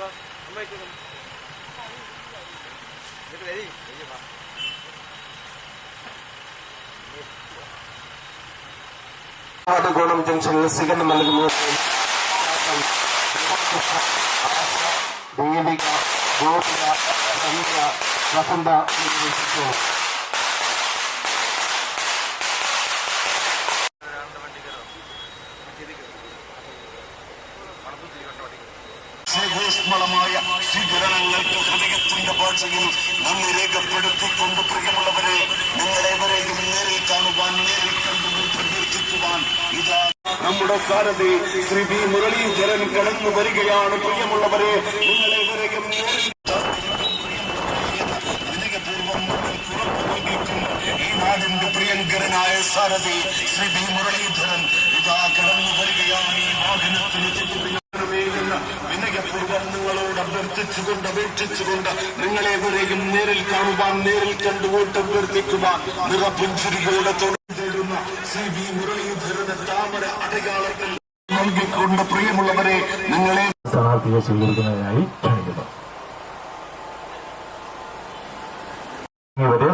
Ada gunung junction lesikan teman. സ്നേഹോഷ്മളമായ സ്വീകരണങ്ങൾക്ക് ഹൃദയത്തിന്റെ ഭാഷയിൽ നന്ദി രേഖപ്പെടുത്തിക്കൊണ്ട് പ്രിയമുള്ളവരെ നിങ്ങളെവരെയും നേരിൽ കാണുവാൻ നേരിൽ കണ്ടുകൊണ്ട് പ്രതീക്ഷിക്കുവാൻ ഇതാ നമ്മുടെ സാരഥി ശ്രീ വി മുരളീധരൻ കടന്നു വരികയാണ്. പ്രിയമുള്ളവരെ നിങ്ങളെവരെയും നേരിൽ നാടിന്റെ പ്രിയങ്കരനായ സാരഥി ശ്രീ ബി മുരളീധരൻ ഇതാ കടന്നു വരികയാണ്. ഈ വാഹനത്തിന് ചുറ്റും എന്ന് വിനയപൂർവം നിങ്ങളോട് അഭ്യർത്ഥിച്ചുകൊണ്ട് അപേക്ഷിച്ചുകൊണ്ട് നിങ്ങളേവരെയും നേരിൽ കാണുവാൻ നേരിൽ കണ്ടുകൊണ്ട് അഭ്യർത്ഥിക്കുവാൻ നിറപുഞ്ചിരികളുടെ തുടർന്ന് സി വി മുരളീധരന് താമര അടയാളത്തിൽ നൽകിക്കൊണ്ട് പ്രിയമുള്ളവരെ നിങ്ങളെ സ്ഥാനാർത്ഥിയെ സ്വീകരിക്കുന്നതിനായി ക്ഷണിക്കുന്നു.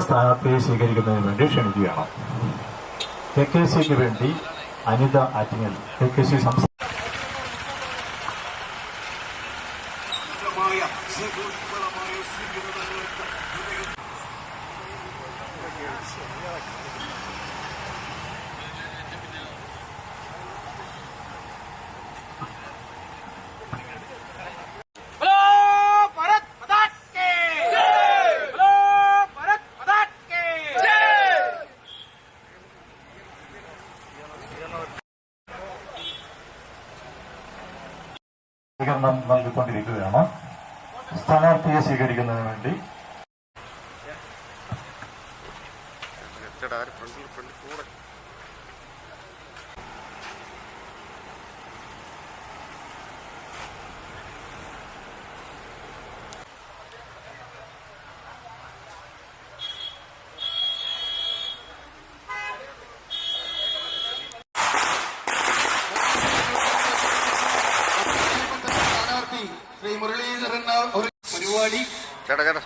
സ്ഥാനാർത്ഥിയെ സ്വീകരിക്കുന്നതിന് വേണ്ടി ക്ഷണിക്കുകയാണ്. കെ കെ സിക്ക് വേണ്ടി Anitha Attingal K K C സംസ്ഥാന உடைய சகோதரமான வந்து கொண்டிருக்கிறது ஆமாம் സ്ഥാനാർത്ഥിയെ സ്വീകരിക്കുന്നതിന് വേണ്ടി ശ്രീ ഒരു പരിപാടി. ചേട്ടാ ചേട്ടാ.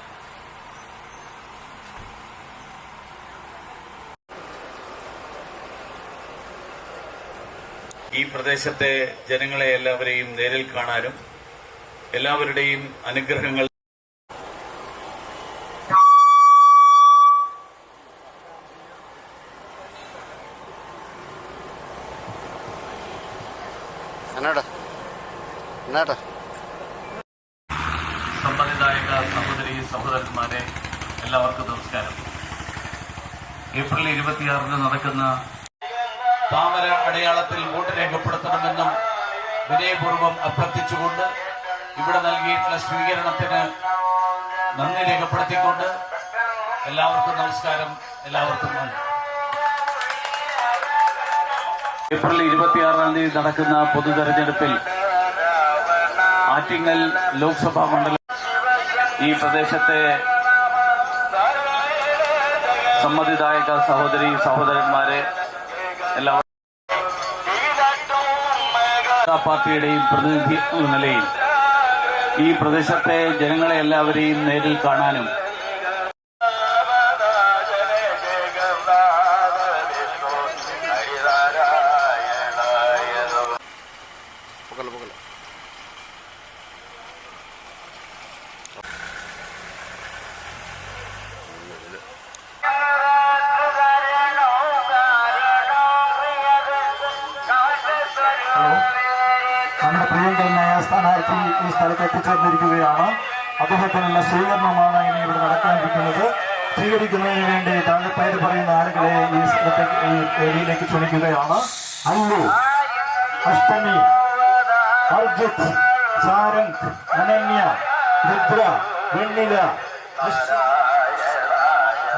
ഈ പ്രദേശത്തെ ജനങ്ങളെ എല്ലാവരെയും നേരിൽ കാണാനും എല്ലാവരുടെയും അനുഗ്രഹങ്ങൾ എന്നാടാ? എന്നാടാ സമ്മതിദായക സഹോദരി സഹോദരന്മാരെ എല്ലാവർക്കും നമസ്കാരം. ഏപ്രിൽ ഇരുപത്തിയാറിന് നടക്കുന്ന താമര അടയാളത്തിൽ വോട്ട് രേഖപ്പെടുത്തണമെന്നും വിനയപൂർവം അഭ്യർത്ഥിച്ചുകൊണ്ട് ഇവിടെ നൽകിയിട്ടുള്ള സ്വീകരണത്തിന് നന്ദി രേഖപ്പെടുത്തിക്കൊണ്ട് എല്ലാവർക്കും നമസ്കാരം എല്ലാവർക്കും നന്ദി. ഏപ്രിൽ ഇരുപത്തിയാറാം തീയതി നടക്കുന്ന പൊതു തെരഞ്ഞെടുപ്പിൽ ആറ്റിങ്ങൽ ലോക്സഭാ മണ്ഡലം ഈ പ്രദേശത്തെ സമ്മതിദായക സഹോദരി സഹോദരന്മാരെ എല്ലാവരും പാർട്ടിയുടെയും പ്രതിനിധി എന്ന നിലയിൽ ഈ പ്രദേശത്തെ ജനങ്ങളെ എല്ലാവരെയും നേരിൽ കാണാനും പൊക്കല്ല നമ്മുടെ പ്രിയങ്കരനായ സ്ഥാനാർത്ഥി ഈ സ്ഥലത്ത് എത്തിച്ചേർന്നിരിക്കുകയാണ്. അദ്ദേഹത്തിനുള്ള സ്വീകരണമാണ് ഇനി ഇവിടെ നടക്കാനിരിക്കുന്നത്. സ്വീകരിക്കുന്നതിന് വേണ്ടി താങ്കൾ പേര് പറയുന്ന ആളുകളെ ഈ ഈ ഏരിയയിലേക്ക് ക്ഷണിക്കുകയാണ്. അല്ലു അഷ്ടമി അർജിത് സാരംഗ് അനന്യ രുദ്ര വെണ്ണില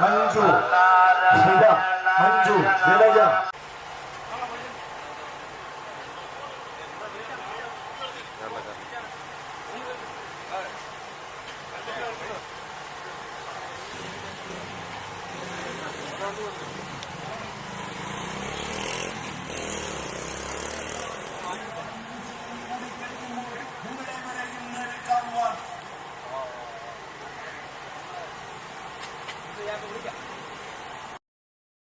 മഞ്ജു സ്മിത മഞ്ജു ജലജ